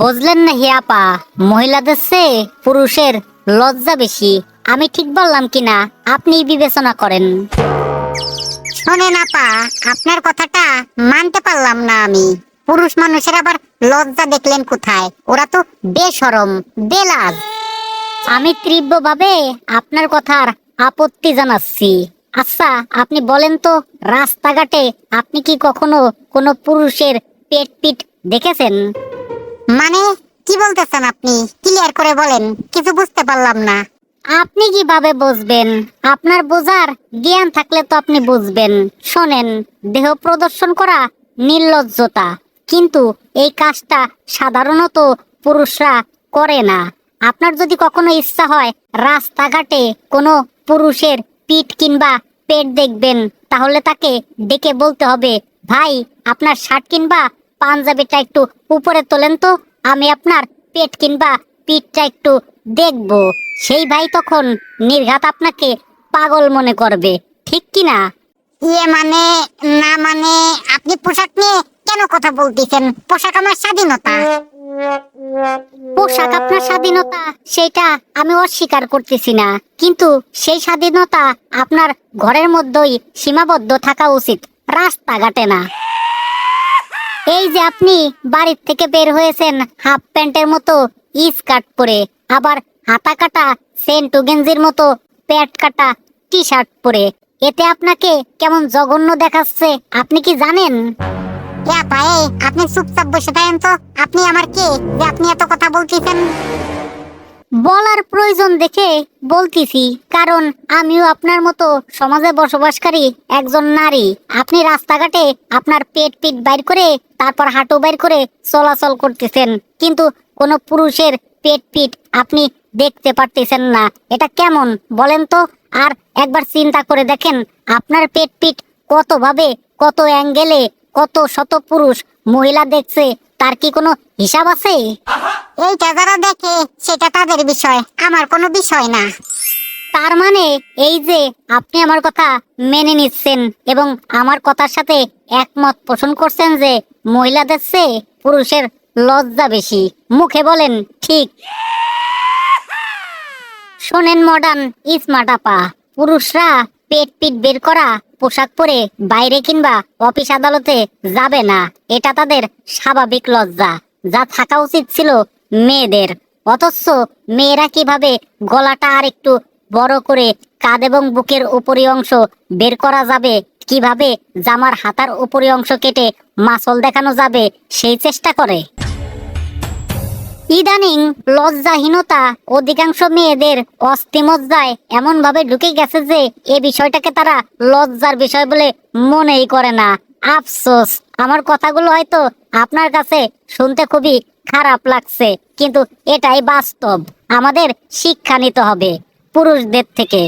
বুঝলেন না হে আপা মহিলাদের চেয়ে পুরুষের লজ্জা বেশি। আমি ঠিক বললাম কিনা আপনি বিবেচনা করেন। শোনেন আপা আপনার কথাটা মানতে পারলাম না আমি। পুরুষ মানুষের আবার লজ্জা দেখলেন কোথায়? ওরা তো বেসরম বেলাজ। আমি তীব্রভাবে আপনার কথার আপত্তি জানাচ্ছি। আচ্ছা আপনি বলেন তো রাস্তাঘাটে আপনি কি কখনো কোনো পুরুষের পেট পিট দেখেছেন? মানে কি বলতেছেন আপনি? ক্লিয়ার করে বলেন, কিছু বুঝতে পারলাম না। আপনি কীভাবে বুঝবেন? আপনার বোঝার জ্ঞান থাকলে তো আপনি বুঝবেন। শোনেন, দেহ প্রদর্শন করা নির্লজ্জতা, কিন্তু এই কাজটা সাধারণত পুরুষরা করে না। আপনার যদি কখনো ইচ্ছা হয় রাস্তাঘাটে কোনো পুরুষের পিঠ কিংবা পেট দেখবেন, তাহলে তাকে ডেকে বলতে হবে, ভাই, আপনার শার্ট কিংবা পাঞ্জাবিটা একটু উপরে তোলেন তো আমি আপনার পেট কিংবা পিঠটা একটু দেখব। সেই ভাই তখন নির্ঘাত আপনাকে পাগল মনে করবে ঠিক কি না? ইয়ে মানে না মানে আপনি পোশাক নিয়ে কেন কথা বলতেছেন? পোশাক আমার স্বাধীনতা। পোশাক আপনার স্বাধীনতা সেটা আমি অস্বীকার করতেছি না। কিন্তু সেই স্বাধীনতা আপনার ঘরের মধ্যেই সীমাবদ্ধ থাকা উচিত রাস্তাঘাটে না। এই যে আপনি বাড়ির থেকে বের হয়েছেন, হাফ প্যান্টের মতো স্কার্ট পরে, আবার হাতা কাটা, সেন্টু গেঞ্জির মতো প্যাট কাটা টি শার্ট পরে। এতে আপনাকে কেমন জঘন্য দেখাচ্ছে, আপনি কি জানেন? আপনি চুপচাপ বসে থাকেন তো। আপনি আমার কে? যে আপনি এত কথা বলতেছেন। বলার প্রয়োজন দেখে বলতেছি, কারণ আমিও আপনার মতো সমাজে বসবাসকারী একজন নারী। আপনি রাস্তাঘাটে আপনার পেট পিট বাইর করে, তারপর হাঁটু বাইর করে চলাচল করতেছেন। কিন্তু কোনো পুরুষের পেট পিট আপনি দেখতে পারতেছেন না। এটা কেমন বলেন তো? আর একবার চিন্তা করে দেখেন, আপনার পেট পিট কতভাবে, কত অ্যাঙ্গেলে, কত শত পুরুষ মহিলা দেখছে তার কি কোনো হিসাব আছে? এইটা যারা দেখে সেটা তাদের বিষয় আমার কোনো বিষয় না। তার মানে এই যে আপনি আমার কথা মেনে নিচ্ছেন এবং আমার কথার সাথে একমত পোষণ করছেন যে মহিলাদের চেয়ে পুরুষের লজ্জা বেশি। মুখে বলেন ঠিক। শোনেন মডার্ন স্মার্ট আপা। পুরুষরা পেট পিট বের করা পোশাক পরে বাইরে কিংবা অফিস আদালতে যাবে না। এটা তাদের স্বাভাবিক লজ্জা। যা থাকা উচিত ছিল মেয়েদের। অথচ মেয়েরা কীভাবে গলাটা আর একটু বড় করে কাঁধ এবং বুকের উপরি অংশ বের করা যাবে, কীভাবে জামার হাতার উপরি অংশ কেটে মাসল দেখানো যাবে, সেই চেষ্টা করে। ইদানিং লজ্জাহীনতা অধিকাংশ মেয়েদের অস্থিমজ্জায় এমন ভাবে ঢুকে গেছে যে এ বিষয়টাকে তারা লজ্জার বিষয় বলে মনেই করে না। আফসোস, আমার কথাগুলো হয়তো আপনার কাছে শুনতে খুবই খারাপ লাগছে, কিন্তু এটাই বাস্তব। আমাদের শিক্ষা নিতে হবে পুরুষদের থেকে।